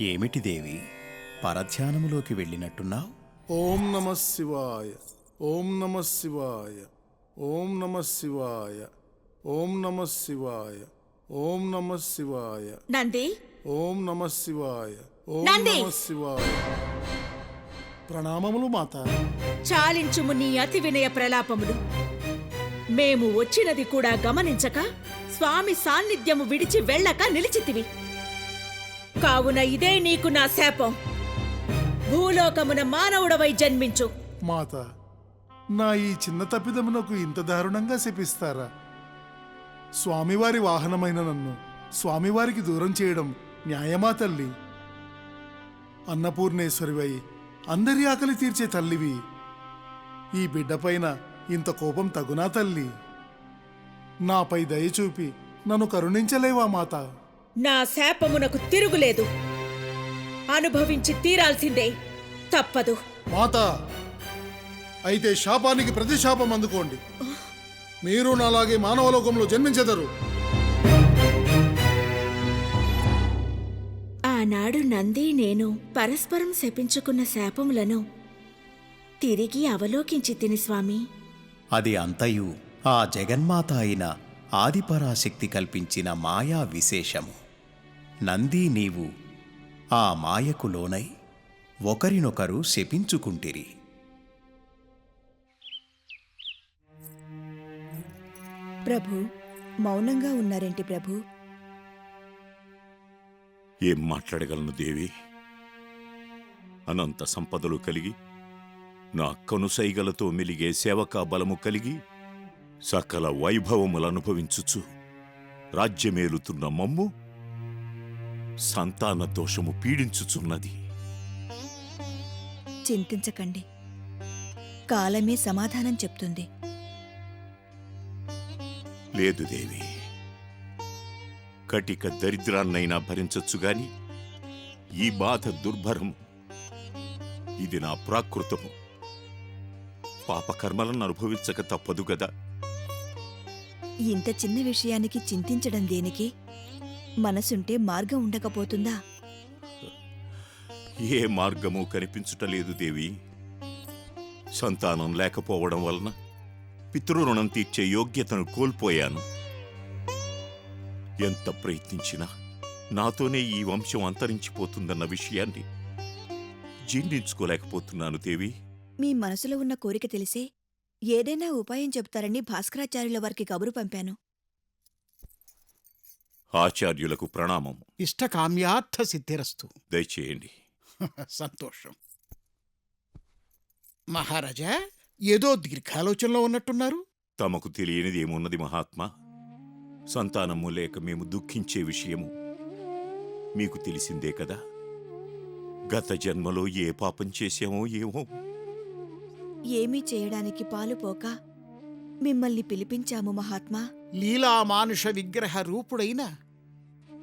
ఏమిటి దేవి పరధ్యానములోకి వెళ్ళినట్టున్నావు? ఓం నమ శివాయ ఓం నమ శివాయ ఓం నమ శివాయ ఓం నమ శివాయ ఓం నమ శివాయ. నంది? ఓం నమ శివాయ ఓం నంది! నమ శివాయ. ప్రణామములు మాత. చాలించుము నీ అతి వినయ ప్రలాపములు. మేము వచ్చినది కూడా గమనించక స్వామి సాన్నిధ్యము విడిచి వెళ్ళక నిలిచితివి. కావున ఇదే నీకు నా శాపం. భూలోకమున మానవుడవై జన్మించు. మాత నా ఈ చిన్న తప్పిదమునకు ఇంత దారుణంగా శపిస్తారా? స్వామివారి వాహనమైన నన్ను స్వామివారికి దూరం చేయడం న్యాయమా తల్లి? అన్నపూర్ణేశ్వరివై అందరి ఆకలి తీర్చే తల్లివి. ఈ బిడ్డపైన ఇంత కోపం తగునా తల్లి? నాపై దయ చూపి నన్ను కరుణించలేవా మాత? నా శాపమునకు తిరుగులేదు. అనుభవించి తీరాల్సిందే. తప్పదు. మాత అయితే శాపానికి ప్రతిశాపం అందుకోండి. మీరు నాలాగే మానవలోకంలో జన్మించెదరు. ఆనాడు నంది నేను పరస్పరం శపించుకున్న శాపములను తిరిగి అవలోకించి తిని స్వామి. అది అంతయు ఆ జగన్మాత అయిన ఆదిపరాశక్తి కల్పించిన మాయా విశేషము. నంది నీవు ఆ మాయకు లోనై ఒకరినొకరు శపించుకుంటిరి. ప్రభు మౌనంగా ఉన్నారేంటి ప్రభు? ఏం మాట్లాడగలను దేవి? అనంత సంపదలు కలిగి నా కనుసైగలతో మెలిగే సేవకా బలము కలిగి సకల వైభవములు అనుభవించుచు రాజ్యమేలుతున్న మమ్ము సంతాన దోషము పీడించుచున్నది. చింతించకండి. కాలమే సమాధానం చెప్తుంది. లేదు దేవి. కటిక దరిద్రాన్నైనా భరించొచ్చు గాని ఈ బాధ దుర్భరం ఇది నా ప్రాకృతము. పాపకర్మలను అనుభవించక తప్పదు గదా. ఇంత చిన్న విషయానికి చింతించడం దేనికి? మనసుంటే మార్గం ఉండకపోతుందా? ఏ మార్గము కనిపించుటలేదు దేవి. సంతానం లేకపోవడం వలన పితృరుణం తీర్చే యోగ్యతను కోల్పోయాను. ఎంత ప్రయత్నించినా నాతోనే ఈ వంశం అంతరించిపోతుందన్న విషయాన్ని జీర్ణించుకోలేకపోతున్నాను దేవి. మీ మనసులో ఉన్న కోరిక తెలిసే ఏదైనా ఉపాయం చెప్తారని భాస్కరాచార్యుల వారికి కబురు పంపాను. ఆచార్యులకు ప్రణామం ఇష్టకామ్యార్థ సిద్ధిరస్తు. దయచేయండి. సంతోషం. మహారాజా ఏదో దీర్ఘాలోచనలో ఉన్నట్టున్నారు? తమకు తెలియనిది ఏమున్నది మహాత్మా? సంతానము లేక మేము దుఃఖించే విషయము మీకు తెలిసిందే కదా? గత జన్మలో ఏ పాపం చేశామో ఏమో? ఏమీ చేయడానికి పాలుపోక మిమ్మల్ని పిలిపించాము మహాత్మా. లీలామానుష విగ్రహ రూపుడైన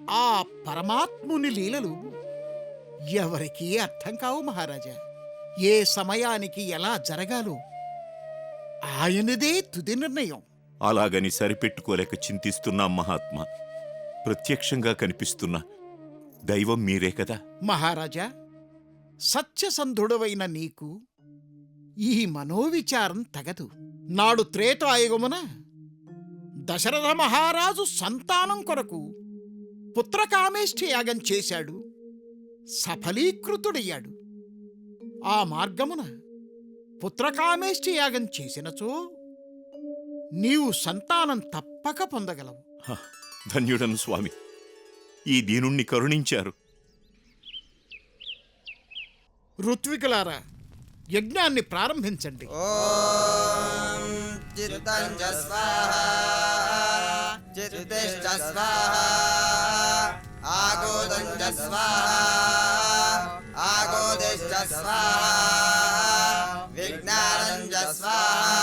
ఆ పరమాత్ముని లీలలు ఎవరికీ అర్థం కావు మహారాజా. ఏ సమయానికి ఎలా జరగాలో ఆయనదే తుది నిర్ణయం. అలాగని సరిపెట్టుకోలేక చింతిస్తున్నాం మహాత్మా ప్రత్యక్షంగా కనిపిస్తున్న దైవం మీరే కదా? మహారాజా సత్యసంధుడవైన నీకు ఈ మనోవిచారం తగదు. నాడు త్రేతాయుగమున దశరథ మహారాజు సంతానం కొరకు పుత్రకామేష్ఠి యాగం చేశాడు. సఫలీకృతుడయ్యాడు. ఆ మార్గమున పుత్రకామేష్ఠి యాగం చేసినచో నీవు సంతానం తప్పక పొందగలవు. ధన్యుడను స్వామి. ఈ దీనుణ్ణి కరుణించారు. ఋత్వికులారా యజ్ఞాన్ని ప్రారంభించండి. ఓం చిత్తం चित्तिश्च स्वाहा आगोदं च स्वाहा आगोदिश्च स्वाहा विज्ञानं च स्वाहा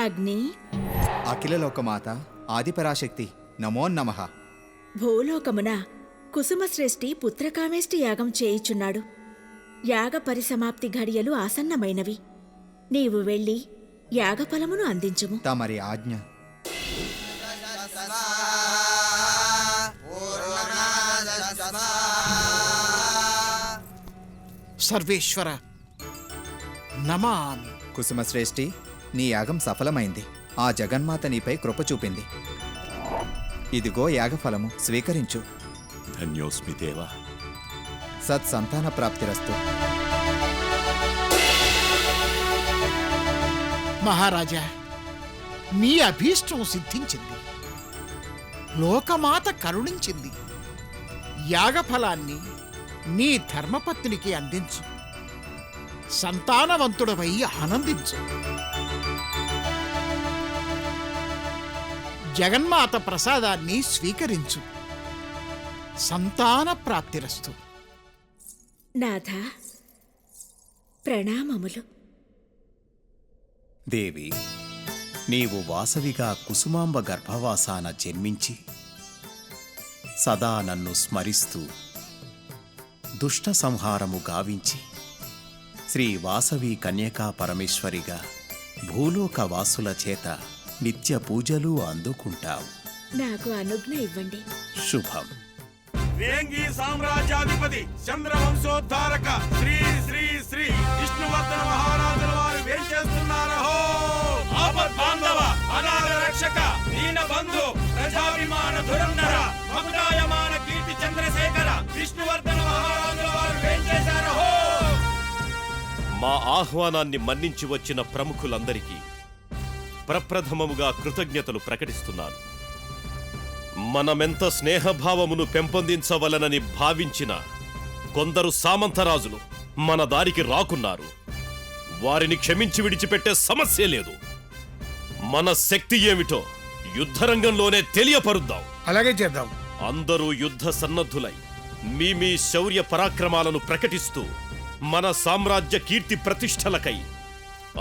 అగ్ని అఖిలలోకమాత ఆదిపరాశక్తి నమో నమః భూలోకమున కుసుమశ్రేష్ఠి పుత్రకామేష్టి యాగం చేయుచున్నాడు యాగ పరిసమాప్తి ఘడియలు ఆసన్నమైనవి నీవు వెళ్ళి యాగఫలమును అందించుము తమరి ఆజ్ఞ సర్వేశ్వర. నమామి. కుసుమశ్రేష్ఠి నీ యాగం సఫలమైంది. ఆ జగన్మాత నీపై కృప చూపింది. ఇదిగో యాగఫలము స్వీకరించు. ధన్యోస్మి దేవా. సత్ సంతాన ప్రాప్తిరస్తు. మహారాజా మీ అభీష్టం సిద్ధించింది. లోకమాత కరుణించింది. యాగఫలాన్ని నీ ధర్మపత్నికి అందించు. సంతానవంతుడవై ఆనందించు జగన్మాత ప్రసాదాన్ని స్వీకరించు. సంతాన ప్రాప్తిరస్తు. నాథ ప్రణామములు. దేవి నీవు వాసవిగా కుసుమాంబ గర్భవాసాన జన్మించి సదా నన్ను స్మరిస్తూ దుష్ట సంహారము గావించి శ్రీ వాసవి కన్యకా పరమేశ్వరిగా భూలోక వాసుల చేత నిత్య పూజలు అందుకుంటావు. నాకు అనుజ్ఞ ఇవ్వండి. శుభం. వేంగి సామ్రాజ్యాధిపతి చంద్రవంశోద్ధారక శ్రీ శ్రీ శ్రీ విష్ణువర్ధన మహారాజుల వారు వేంచేస్తున్నారహో ఆపద్ బాంధవ అనాథ రక్షక దీన బంధు ప్రజాభిమాన ధురంధర మగుడాయమాన కీర్తి చంద్రశేఖర విష్ణువర్ధన మా ఆహ్వానాన్ని మన్నించి వచ్చిన ప్రముఖులందరికీ ప్రప్రథమముగా కృతజ్ఞతలు ప్రకటిస్తున్నాను. మనమెంత స్నేహభావమును పెంపొందించవలనని భావించిన కొందరు సామంతరాజులు మన దారికి రాకున్నారు. వారిని క్షమించి విడిచిపెట్టే సమస్య లేదు. మన శక్తి ఏమిటో యుద్ధరంగంలోనే తెలియపరుద్దాం. అలాగే చేద్దాం. అందరూ యుద్ధ సన్నద్ధులై మీ మీ శౌర్య పరాక్రమాలను ప్రకటిస్తూ మన సామ్రాజ్య కీర్తి ప్రతిష్టలకై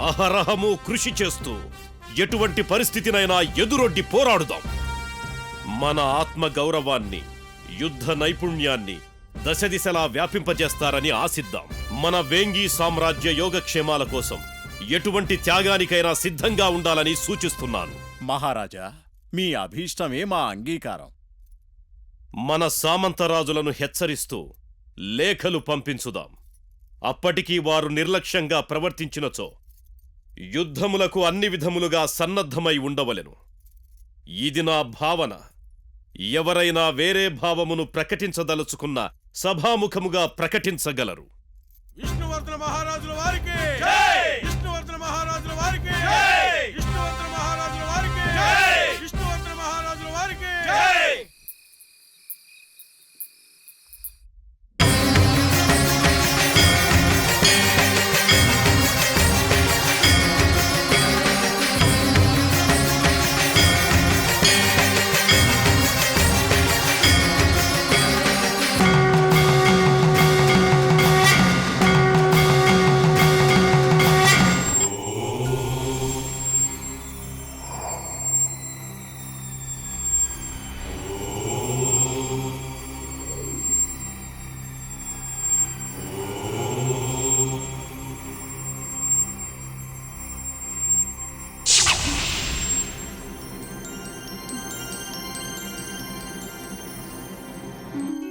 అహరహము కృషి చేస్తూ ఎటువంటి పరిస్థితినైనా ఎదురొడ్డి పోరాడుదాం. మన ఆత్మ గౌరవాన్ని యుద్ధ నైపుణ్యాన్ని దశ దిశలా వ్యాపింపజేస్తారని ఆశిద్దాం. మన వేంగి సామ్రాజ్య యోగక్షేమాల కోసం ఎటువంటి త్యాగానికైనా సిద్ధంగా ఉండాలని సూచిస్తున్నాను. మహారాజా మీ అభీష్టమే మా అంగీకారం. మన సామంతరాజులను హెచ్చరిస్తూ లేఖలు పంపించుదాం. అప్పటికీ వారు నిర్లక్ష్యంగా ప్రవర్తించినచో యుద్ధములకు అన్ని విధములుగా సన్నద్ధమై ఉండవలెను. ఇది నా భావన. ఎవరైనా వేరే భావమును ప్రకటించదలుచుకున్న సభాముఖముగా ప్రకటించగలరు. విష్ణువర్ధన మహారాజుల వారికి! Bye.